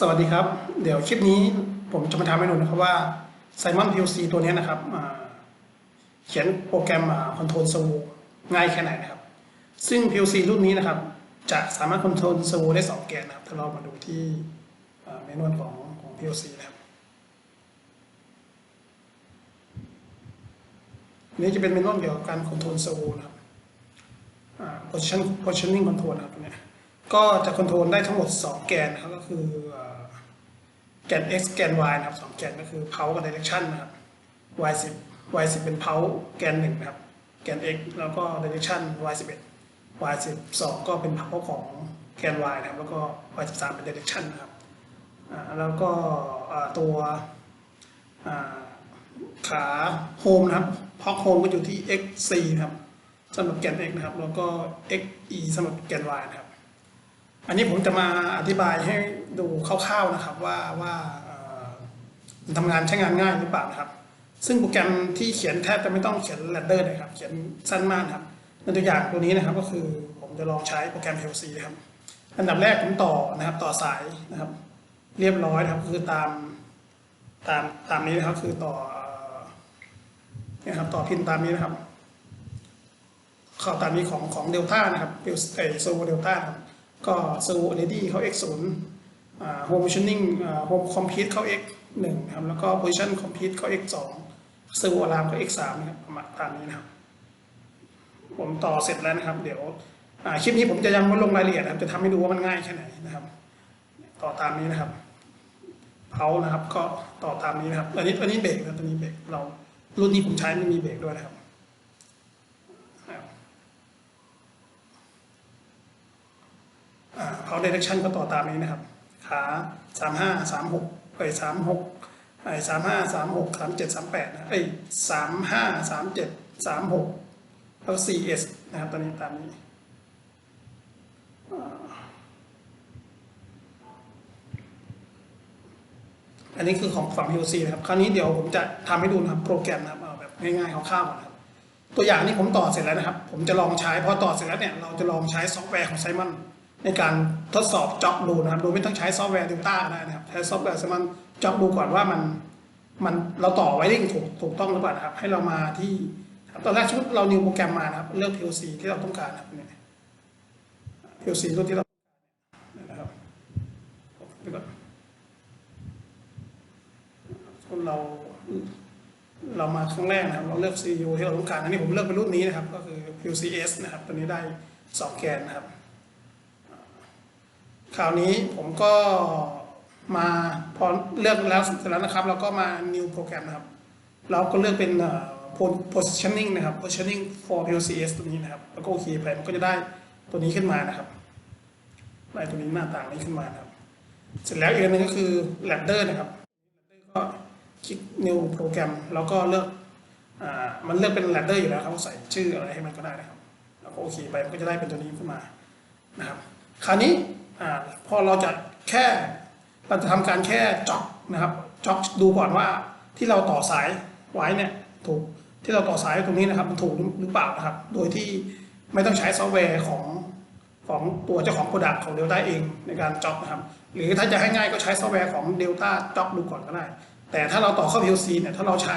สวัสดีครับ เดี๋ยวคลิปนี้ผมจะมาทำให้ดูนะครับว่า Simon PLC ตัวนี้นะครับเขียนโปรแกรมคอนโทรล servo ง่ายแค่ไหนนะครับ ซึ่ง PLC รุ่นนี้นะครับ จะสามารถคอนโทรล servo ได้ 2 แกนนะครับ ถ้าเรามาดูที่เมนูของของ PLC นะครับนี้จะเป็นเมนูเกี่ยวกับการคอนโทรล servo นะครับอ่า position positioning control นะครับเนี้ย ก็จะคอนโทรลได้ทั้งหมด 2 แกนนะครับก็คือแกน x แกน y นะครับสองแกนก็คือ power กับ direction นะครับ y 10 y 10เป็น power แกน1นะครับ แกน x แล้วก็ direction y 11 y 12ก็เป็น power ของแกน y นะครับ แล้วก็ y 13เป็น direction นะครับแล้วก็ตัวขา home นะครับพอก home ก็อยู่ที่ x 4นะครับสำหรับแกน x นะครับ แล้วก็ x e สำหรับแกน y นะครับ อันนี้ผมจะมาอธิบายให้ดูคร่าวๆนะครับว่าว่ามันทำงานใช้งานง่ายหรือเปล่านะครับ ซึ่งโปรแกรมที่เขียนแทบจะไม่ต้องเขียนแรดเดอร์เลยครับ เขียนสั้นมากครับในตัวอย่างตัวนี้นะครับก็คือผมจะลองใช้โปรแกรม PLC นะครับ อันดับแรกผมต่อนะครับต่อสายนะครับ เรียบร้อยนะครับคือตามตามตามนี้นะครับคือต่อเนี่ยครับต่อพินตามนี้นะครับ เข้าตามนี้ของของเดลต้านะครับเอโซเดลต้าครับ ก็เซอร์โวเรดี้เข้า x 0อ่าโฮมชั่นนิ่งโฮมคอมพิวเข้า x 1นะครับแล้วก็โพซิชันคอมพิวเข้า x 2เซอร์โวอลามเข้า x 3นะครับประมาณตามนี้นะครับ ผมต่อเสร็จแล้วนะครับ เดี๋ยวคลิปนี้ผมจะยังไม่ลงรายละเอียดนะครับ จะทำให้ดูว่ามันง่ายแค่ไหนนะครับ ต่อตามนี้นะครับเผานะครับ ก็ต่อตามนี้นะครับ อันนี้อันนี้เบรกนะครับอันนี้เบรกเรารุ่นนี้ผมใช้ไม่มีเบรกด้วยนะครับ เขาเดเรคชั่นก็ต่อตามนี้นะครับ ขาสามห้าสามหกเอ้ยสามหกไอ้สามห้าสามหกสามเจ็ดสามแปดนะเอ้สามห้าสามเจ็ดสามหกแล้วสี่เอสนะครับตอนนี้ตามนี้อันนี้คือของฝั่ง PLC นะครับ คราวนี้เดี๋ยวผมจะทำให้ดูนะครับโปรแกรมนะครับเอาแบบง่ายๆคร่าวๆก่อนนะครับ ตัวอย่างนี้ผมต่อเสร็จแล้วนะครับ ผมจะลองใช้พอต่อเสร็จแล้วเนี่ยเราจะลองใช้ซอฟต์แวร์ของไซมอน ในการทดสอบจ็อบดูนะครับโดยไม่ต้องใช้ซอฟต์แวร์ดิวต้าก็ได้นะครับใช้ซอฟต์แวร์ไซมอนจ็อบดูก่อนว่ามันมันเราต่อไวริ่งถูกถูกต้องหรือเปล่านะครับ ให้เรามาที่ตอนแรกชุดเรานิวโปรแกรมมานะครับ เลือก PLC ที่เราต้องการนะครับเนี่ย PLC รุ่นที่เราเนี่ยนะครับไปก่อนเราเรามาครั้งแรกนะครับ เราเลือก CPU ที่เราต้องการอันนี้ผมเลือกเป็นรุ่นนี้นะครับ ก็คือ PLCS นะครับ ตัวนี้ได้ 2 แกนนะครับ คราวนี้ผมก็มาพอเลือกแล้วเสร็จแล้วนะครับ เราก็มา new โปรแกรมนะครับ เราก็เลือกเป็น positioning นะครับ positioning for PLCS ตัวนี้นะครับ แล้วก็โอเคไปมันก็จะได้ตัวนี้ขึ้นมานะครับได้ตัวนี้หน้าต่างนี้ขึ้นมานะครับ เสร็จแล้วอีกอันหนึงก็คือ ladder นะครับ ก็คลิก new โปรแกรมแล้วก็เลือกอมันเลือกเป็น ladder อยู่แล้วครับใส่ชื่ออะไรให้มันก็ได้นะครับ แล้วก็โอเคไปมันก็จะได้เป็นตัวนี้ขึ้นมานะครับ คราวนี้ อ่าพอเราจะแค่เราจะทำการแค่จ็อกนะครับจ็อกดูก่อนว่าที่เราต่อสายไว้เนี่ยถูกที่เราต่อสายตรงนี้นะครับมันถูกหรือเปล่านะครับ โดยที่ไม่ต้องใช้ซอฟต์แวร์ของของตัวเจ้าของโปรดักต์ของ Delta เองในการจ็อกนะครับ หรือถ้าจะให้ง่ายก็ใช้ซอฟต์แวร์ของ Delta จ็อกดูก่อนก็ได้ แต่ถ้าเราต่อเข้า PLC เนี่ยถ้าเราใช้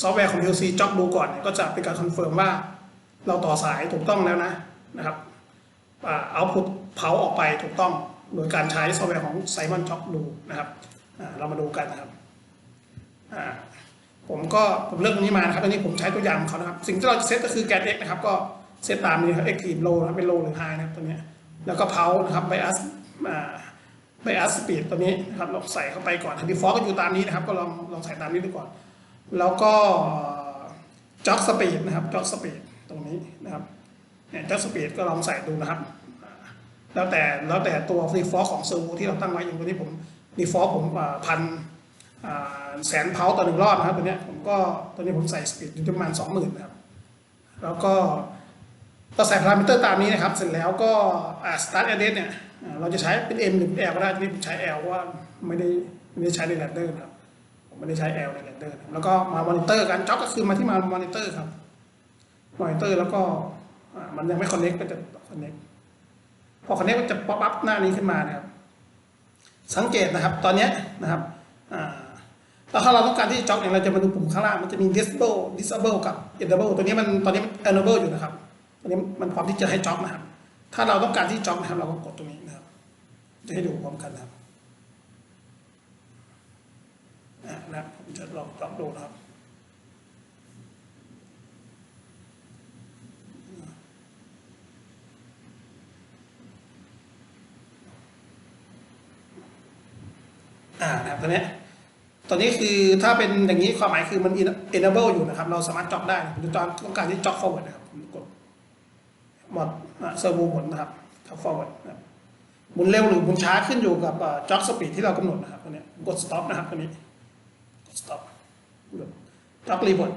ซอฟต์แวร์ของ PLC จ็อกดูก่อนเนี่ยก็จะเป็นการคอนเฟิร์มว่าเราต่อสายถูกต้องแล้วนะนะครับ เอาพุทเผาออกไปถูกต้องโดยการใช้ซอฟต์แวร์ของ Simon Job ดูนะครับเรามาดูกันนะครับผมก็ผมเลือกตรงนี้มานะครับอันนี้ผมใช้ตัวอย่างของเขานะครับ สิ่งที่เราจะเซตก็คือแกน X นะครับ ก็เซตตามนี้ครับ Active Low นะครับเป็น Low หรือ High นะครับตัวนี้แล้วก็เผานะครับ Bias อ่า Bias Speed ตัวนี้นะครับเราใส่เข้าไปก่อน Default ก็อยู่ตามนี้นะครับ ก็ลองลองใส่ตามนี้ดูก่อน แล้วก็จ็อกสปีดนะครับจ็อกสปีดตรงนี้นะครับ เจ็อกสปีดก็ลองใส่ดูนะครับ แล้วแต่แล้วแต่ตัวฟรีฟอร์ของเซอร์โวที่เราตั้งไว้อย่างตัวนี้ผมดีฟอร์ผมพันแสนเพาต่อหนึ่งรอบนะครับตัวนี้ผมก็ตัวนี้ผมใส่สปีดอยู่ประมาณสองหมื่นนะครับแล้วก็ก็ใส่พารามิเตอร์ตามนี้นะครับ เสร็จแล้วก็สตาร์ทแอดเดเนี่ยเราจะใช้เป็น M หรือ L ก็ได้ตัวนี้ผมใช้ L ว่าไม่ได้ไม่ได้ใช้ในแรดเดอร์ครับผมไม่ได้ใช้ L ในเรนเดอร์แล้วก็มามอนิเตอร์กันจ็อกก็คือมาที่มามอนิเตอร์ครับมอนิเตอร์แล้วก็ มันยังไม่คอนเน็กก็จะคอนเน็กพอคอนเน็กมันจะป๊อปอัพหน้านี้ขึ้นมานะครับ สังเกตนะครับตอนนี้นะครับแล้วถ้าเราต้องการที่จะจ็อกเนี่ยเราจะมาดูปุ่มข้างล่างมันจะมี disable disable กับ enable ตัวนี้มันตอนนี้มัน enable อยู่นะครับตอนนี้มันพร้อมที่จะให้จ็อกนะครับ ถ้าเราต้องการที่จ็อกนะครับ เราก็กดตรงนี้นะครับ จะให้ดูพร้อมกันนะครับนะครับผมจะลองจ็อกดูนะครับ อ่านะครับตัวเนี้ยตัวนี้คือถ้าเป็นอย่างนี้ความหมายคือมัน enable อยู่นะครับ เราสามารถจ็อกได้ผมจะต้องการที่จ็อก forward นะครับผมกดหมดเซอร์โวหมุนะครับจ็อก forward นะครับหมุนเร็วหรือหมุนช้าขึ้นอยู่กับจ็อกสปีดที่เรากำหนดนะครับตัวนี้กด stop นะครับตัวนี้กด stop จ็อกรีบอท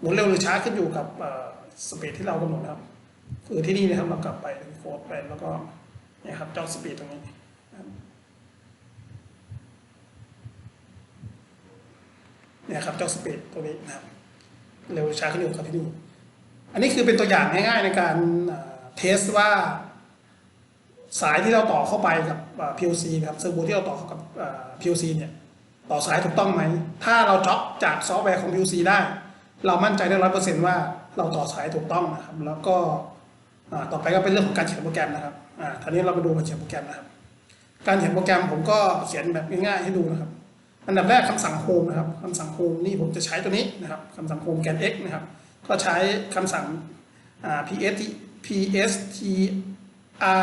หมุนเร็วหรือช้าขึ้นอยู่กับสปีดที่เรากำหนดนะครับ คือที่นี่นะครับเรากลับไปโฟร์ไปแล้วก็เนี่ยครับจ็อกสปีดตรงนี้ เนี่ยครับเจ็อกสปีดตรงนี้นะครับเร็วช้าขึ้นอยู่กับที่นี่อันนี้คือเป็นตัวอย่างง่ายๆในการเทสว่า สายที่เราต่อเข้าไปกับ PLC นะครับเซอร์โวที่เราต่อเข้ากับ PLC เนี่ยต่อสายถูกต้องไหม ถ้าเราจ็อกจากซอฟต์แวร์ของ PLC ได้ เรามั่นใจได้ร้อยเปอร์เซ็นต์ว่าเราต่อสายถูกต้องนะครับ แล้วก็ต่อไปก็เป็นเรื่องของการเขียนโปรแกรมนะครับอ่าทีนี้เรามาดูการเขียนโปรแกรมนะครับ การเขียนโปรแกรมผมก็เขียนแบบง่ายๆให้ดูนะครับ อันดับแรกคำสั่งโฮมนะครับคำสั่งโฮมนี่ผมจะใช้ตัวนี้นะครับคำสั่งโฮมแกน x นะครับ ก็ใช้คำสั่ง ps ps t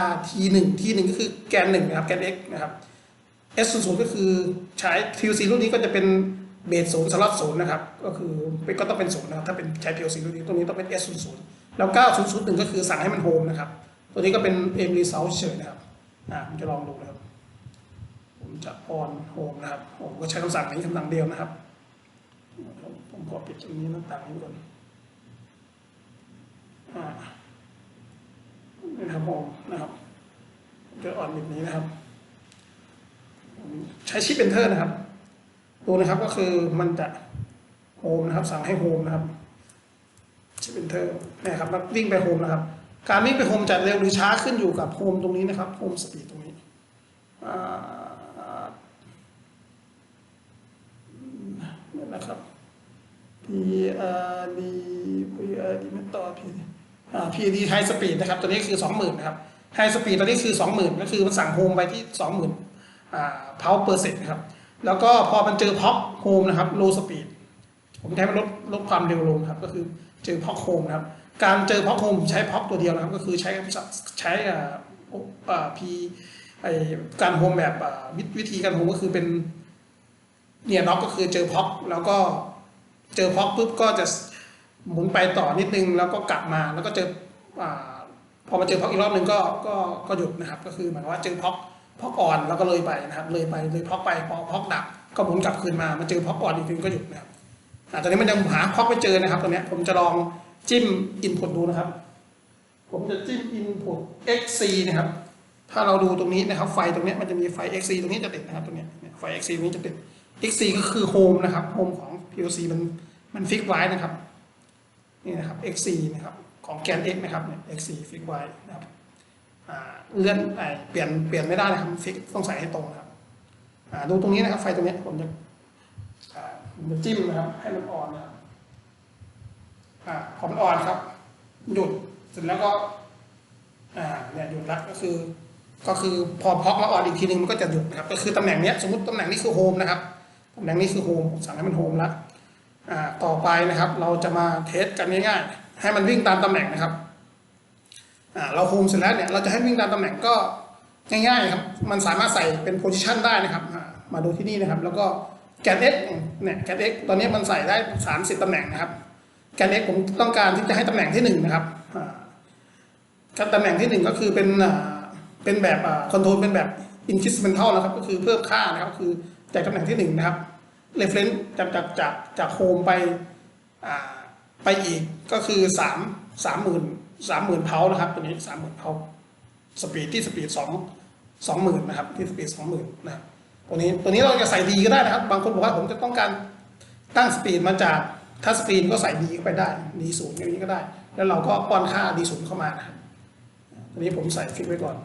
r t 1 t 1 ก็คือแกน1นะครับแกน x นะครับ s 0 0 ก็คือใช้ PLC รุ่นนี้ก็จะเป็นเบสศูนย์สลับศูนย์นะครับ ก็คือก็ต้องเป็นศูนย์นะครับ ถ้าเป็นใช้ PLC รุ่นนี้ตัวนี้ต้องเป็น s 0 0 แล้ว 9001 ก็คือสั่งให้มันโฮมนะครับ ตัวนี้ก็เป็น m result เฉยนะครับ อ่าผมจะลองดูนะครับ ผมจะ on home นะครับ ผมก็ใช้คำสั่งนี้คำสั่งเดียวนะครับ ผมขอปิดตรงนี้หน้าต่างนี้ก่อนนี่นะครับ home นะครับผมจะ on แบบนี้นะครับใช้ชิป enter นะครับดูนะครับก็คือมันจะโฮมนะครับ สั่งให้โฮมนะครับชิป enter เนี่ครับวิ่งไปโฮมนะครับ การวิ่งไปโฮมจะเร็วหรือช้าขึ้นอยู่กับโฮมตรงนี้นะครับโฮมสปีดตรงนี้อ่าเนี่ยนะครับ P R D P R D ไม่ต่อ P อ่า P D High Speed นะครับ ตัวนี้คือ20,000นะครับ High Speed ตัวนี้คือ20,000ก็คือมันสั่งโฮมไปที่20,000อ่า power per set นะครับ แล้วก็พอมันเจอพ็อกโฮมนะครับ low speed ผมใช้มันลดลดความเร็วลงครับ ก็คือเจอพ็อกโฮมนะครับ การเจอพ็อกโฮมใช้พ็อกตัวเดียวนะครับ ก็คือใช้ใช้อ่าอ่า P ไอการโฮมแบบวิธีการโฮมก็คือเป็น เนี่ยน็อกก็คือเจอพ็อกแล้วก็เจอพ็อกปุ๊บก็จะหมุนไปต่อนิดนึงแล้วก็กลับมาแล้วก็เจออพอมาเจอพ็อกอีกรอบหนึ่งก็ก็ก็หยุดนะครับ ก็คือหมายว่าเจอพ็อกพ็อกอ่อนแล้วก็เลยไปนะครับเลยไปเลยพ็อกไปพอพ็อกดับก็หมุนกลับคืนมามาเจอพ็อกอ่อนอีกทีก็หยุดนะครับตอนนี้มันยังหาพ็อกไม่เจอนะครับตอนนี้ยผมจะลองจิ้มอินพุตดูนะครับ ผมจะจิ้ม input xc นะครับถ้าเราดูตรงนี้นะครับไฟตรงเนี้ยมันจะมีไฟ xc ตรงนี้จะติดนะครับตรงเนี้ยเนี่ยไฟ xc ตรงนี้จะติด xc ก็คือ home นะครับ home ของ PLC มันมันฟิกไว้นะครับนี่นะครับ xc นะครับของแกน x นะครับเนี่ย xc ฟิกไว้นะครับเลื่อนเปลี่ยนเปลี่ยนไม่ได้นะครับฟิกต้องใส่ให้ตรงนะครับดูตรงนี้นะครับ ไฟตรงนี้ผมจะผมจะจิ้มนะครับ ให้มันอ่อนนะครับอ่าพอมันออนครับ หยุดเสร็จแล้วก็อ่าเนี่ยหยุดละก็คือ ก็คือพอพอกแล้วออนอีกทีนึงมันก็จะหยุดนะครับ ก็คือตำแหน่งเนี้ยสมมติตำแหน่งนี้คือโฮมนะครับ ตำแหน่งนี้คือโฮมสั่งให้มันโฮมละต่อไปนะครับ เราจะมาเทสกันง่ายๆ ให้มันวิ่งตามตำแหน่งนะครับเราโฮมเสร็จแล้วเนี่ยเราจะให้วิ่งตามตำแหน่งก็ง่ายๆครับ มันสามารถใส่เป็นโพซิชันได้นะครับ มาดูที่นี่นะครับ แล้วก็แกน X เนี่ยแกน X ตอนนี้มันใส่ได้ 30ตำแหน่งนะครับ แกน X ผมต้องการที่จะให้ตำแหน่งที่หนึ่งนะครับอ่าตำแหน่งที่หนึ่งก็คือเป็นเป็นแบบคอนโทรลเป็นแบบ incremental นะครับ ก็คือเพิ่มค่านะครับ คือ จากตำแหน่งที่หนึ่งนะครับ reference จากจากจากจากโฮมไปไปอีกก็คือสามสามหมื่นสามหมื่นเพานะครับตัวนี้สามหมื่นเพาสปีดที่สปีดสองสองหมื่นนะครับที่สปีดสองหมื่นนะครับตัวนี้ตัวนี้เราจะใส่ดีก็ได้นะครับ บางคนบอกว่าผมจะต้องการตั้งสปีดมาจากถ้าสปีดก็ใส่ดีเข้าไปได้ดีศูนย์อย่างนี้ก็ได้ แล้วเราก็ป้อนค่าดีศูนย์เข้ามานะครับอันนี้ผมใส่ฟิกไว้ก่อน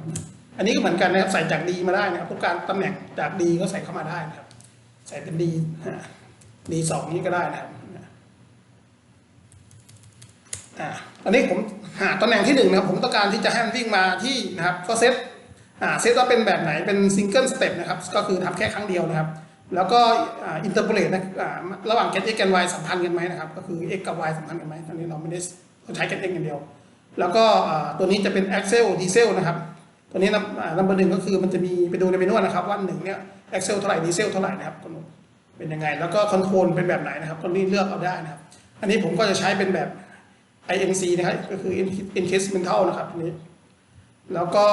อันนี้ก็เหมือนกันนะครับใส่จากดีมาได้นะครับต้องการตำแหน่งจากดีก็ใส่เข้ามาได้นะครับ ใส่เป็นดีดีสองนี้ก็ได้นะครับอันนี้ผมหาตำแหน่งที่หนึ่งนะครับผมต้องการที่จะให้มันวิ่งมาที่นะครับก็เซตเซตว่าเป็นแบบไหนเป็นซิงเกิลสเต็ปนะครับก็คือทำแค่ครั้งเดียวนะครับ แล้วก็อินเตอร์โพเลตนะระหว่าง get x กับ y สัมพันธ์กันไหมนะครับก็คือ x กับ y สัมพันธ์กันไหมตอนนี้เราไม่ได้เราใช้ get x อย่างเดียว แล้วก็ตัวนี้จะเป็น axel diesel นะครับ ตัวนี้นะอ่านัมเบอร์หนึ่งก็คือมันจะมีไปดูในเมนูนะครับว่าหนึ่งเนี่ย axel เท่าไหร่ diesel เท่าไหร่นะครับกำหนดเป็นยังไง แล้วก็คอนโทรลเป็นแบบไหนนะครับตัวนี้เลือกเอาได้นะครับ อันนี้ผมก็จะใช้เป็นแบบ INC นะครับก็คือ incremental นะครับอันนี้ แล้วก็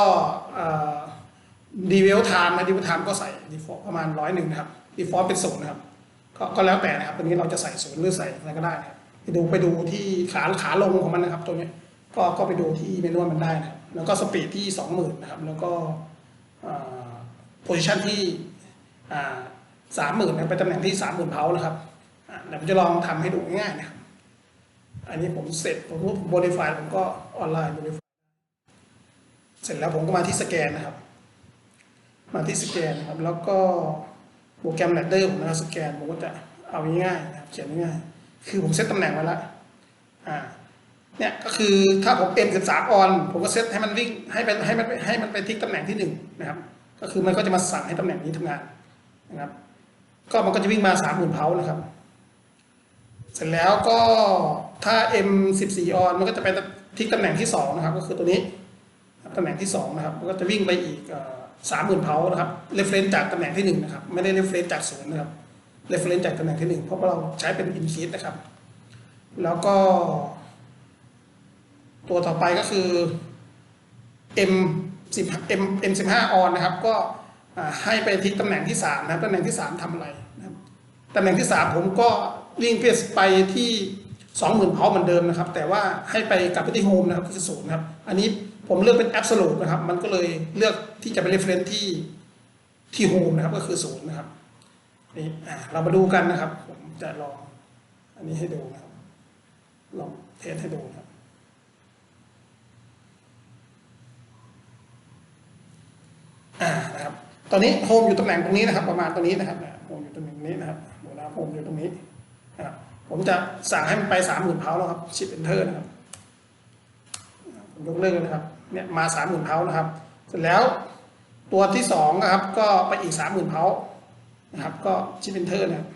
ดีเวลไทม์นะดีเวลไทม์ก็ใส่ default ประมาณร้อยหนึ่งนะครับ default เป็นศูนย์นะครับก็ก็แล้วแต่นะครับตัวนี้เราจะใส่ศูนย์หรือใส่อะไรก็ได้นะครับไปดูไปดูที่ขาขาลงของมันนะครับ ตัวนี้ก็ก็ไปดูที่เมนูมันได้นะครับ แล้วก็สปีดที่สองหมื่นนะครับแล้วก็โพซิชันที่สามหมื่นไปตำแหน่งที่สามหมื่นเพานะครับเดี๋ยวผมจะลองทำให้ดูง่ายๆนะครับ อันนี้ผมเสร็จผมผมโมดิฟายผมก็ออนไลน์โมดิฟเสร็จแล้วผมก็มาที่สแกนนะครับ มาที่สแกนนะครับ แล้วก็โปรแกรมแรดเดอร์ผมนะครับสแกนผมก็จะเอาง่ายๆนะครับเขียนง่ายๆคือผมเซตตำแหน่งไว้แล้วอ่า เนี่ยก็คือถ้าผมเป็นสิบสามออน ผมก็เซตให้มันวิ่งให้เป็นให้มันให้มันไปทิกตำแหน่งที่หนึ่งนะครับก็คือมันก็จะมาสั่งให้ตำแหน่งนี้ทำงานนะครับก็มันก็จะวิ่งมาสามหมื่นเพานะครับ เสร็จแล้วก็ถ้า M14 ออนมันก็จะไปทิกตำแหน่งที่2นะครับก็คือตัวนี้ตำแหน่งที่2นะครับมันก็จะวิ่งไปอีกสามหมื่นเพานะครับเรฟเฟนจากตำแหน่งที่1นะครับไม่ได้เรฟเฟนจากศูนย์นะครับเรฟเฟนจากตำแหน่งที่1เพราะว่าเราใช้เป็นอินคิดนะครับ แล้วก็ ตัวต่อไปก็คือ M10 M M15 ออนนะครับ ก็ให้ไปทิกตำแหน่งที่3นะครับตำแหน่งที่ 3ทำอะไรนะครับตำแหน่งที่ 3 ผมก็วิ่งเพื่อไปที่สองหมื่นเพาเหมือนเดิมนะครับ แต่ว่าให้ไปกลับไปที่โฮมนะครับก็คือศูนย์นะครับ อันนี้ผมเลือกเป็นแอบสูตนะครับ มันก็เลยเลือกที่จะไปเรฟเฟรนที่ที่โฮมนะครับก็คือศูนย์นะครับนี่เรามาดูกันนะครับ ผมจะลอง อันนี้ให้ดูนะครับ ลองเทสให้ดูนะครับ อ่านะครับตอนนี้โฮมอยู่ตำแหน่งตรงนี้นะครับ ประมาณตรงนี้นะครับโฮมอยู่ตำแหน่งนี้นะครับดูนะโฮมอยู่ตรงนี้นะครับผมจะสั่งให้มันไปสามหมื่นเพาแล้วครับชิปเอนเตอร์นะครับผมยกเลิกเลยนะครับเนี่ยมาสามหมื่นเพานะครับ เสร็จแล้วตัวที่สองนะครับ ก็ไปอีกสามหมื่นเพานะครับ ก็ชิปเอนเตอร์นะครับ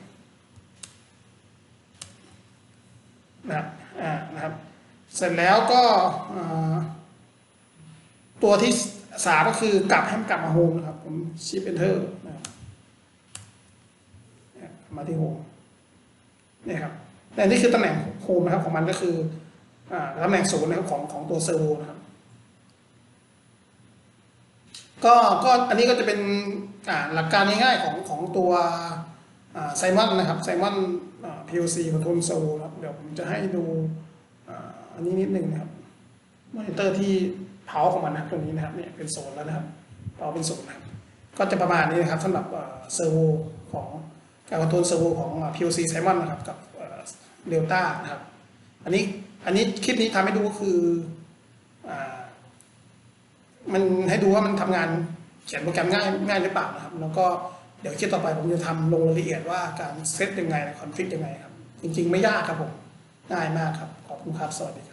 นะครับอ่านะครับ เสร็จแล้วก็ตัวที่ สามก็คือกลับให้มันกลับมาโฮมนะครับ ผมชิปเอนเตอร์นะครับมาที่โฮมนี่ครับแต่นี่คือตำแหน่งโฮมนะครับของมันก็คืออตำแหน่งศูนย์นะครับของของตัวเซอร์โวนะครับก็ก็อันนี้ก็จะเป็นหลักการง่ายๆของของตัวไซมอนนะครับไซมอน PLC ของทนโซนะครับเดี๋ยวผมจะให้ดูอันนี้นิดหนึ่งนะครับมอนิเตอร์ที่ เผาของมันนะตรงนี้นะครับเนี่ยเป็นโซนแล้วนะครับเผาเป็นโซนนะครับก็จะประมาณนี้นะครับสำหรับเซอร์โวของการคอนโทรลเซอร์โวของ PLC Simon นะครับกับเดลต้านะครับอันนี้อันนี้คลิปนี้ทำให้ดูก็คือมันให้ดูว่ามันทำงานเขียนโปรแกรมง่ายง่ายหรือเปล่านะครับ แล้วก็เดี๋ยวคลิปต่อไปผมจะทำลงรายละเอียดว่าการเซตยังไงคอนฟิกยังไงครับ จริงๆ ไม่ยากครับผมง่ายมากครับ ขอบคุณครับ สวัสดีครับ